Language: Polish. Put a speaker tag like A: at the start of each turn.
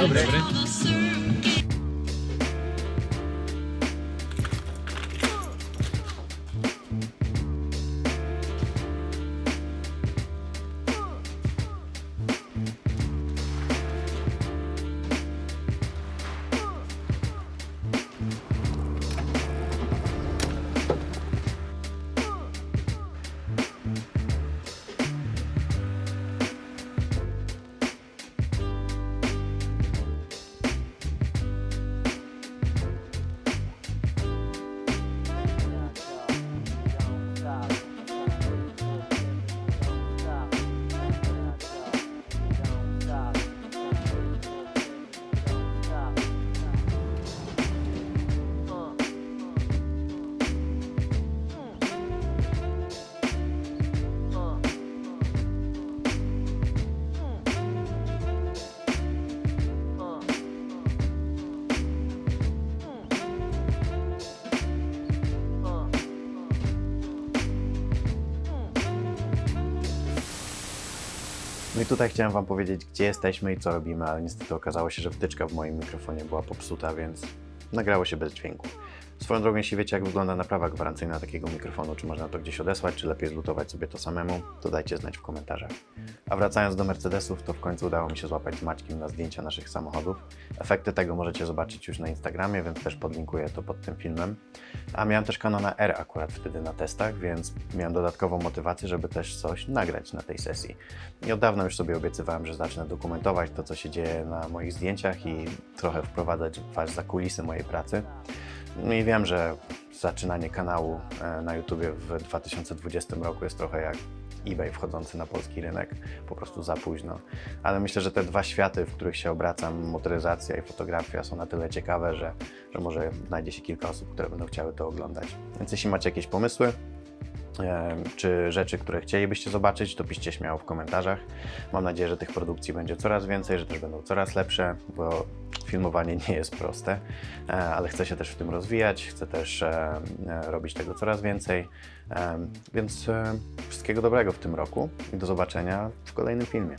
A: nombre.
B: No i tutaj chciałem Wam powiedzieć, gdzie jesteśmy i co robimy, ale niestety okazało się, że wtyczka w moim mikrofonie była popsuta, więc nagrało się bez dźwięku. Swoją drogą, jeśli wiecie, jak wygląda naprawa gwarancyjna takiego mikrofonu, czy można to gdzieś odesłać, czy lepiej zlutować sobie to samemu, to dajcie znać w komentarzach. A wracając do Mercedesów, to w końcu udało mi się złapać z Maćkiem na zdjęcia naszych samochodów. Efekty tego możecie zobaczyć już na Instagramie, więc też podlinkuję to pod tym filmem. A miałem też Canona R akurat wtedy na testach, więc miałem dodatkową motywację, żeby też coś nagrać na tej sesji. I od dawna już sobie obiecywałem, że zacznę dokumentować to, co się dzieje na moich zdjęciach i trochę wprowadzać Was za kulisy mojej pracy. No i wiem, że zaczynanie kanału e, na YouTubie w 2020 roku jest trochę jak eBay wchodzący na polski rynek, po prostu za późno. Ale myślę, że te dwa światy, w których się obracam, motoryzacja i fotografia, są na tyle ciekawe, że, że może znajdzie się kilka osób, które będą chciały to oglądać. Więc jeśli macie jakieś pomysły, e, czy rzeczy, które chcielibyście zobaczyć, to piszcie śmiało w komentarzach. Mam nadzieję, że tych produkcji będzie coraz więcej, że też będą coraz lepsze, bo filmowanie nie jest proste, e, ale chcę się też w tym rozwijać, chcę też e, e, robić tego coraz więcej. Więc wszystkiego dobrego w tym roku i do zobaczenia w kolejnym filmie.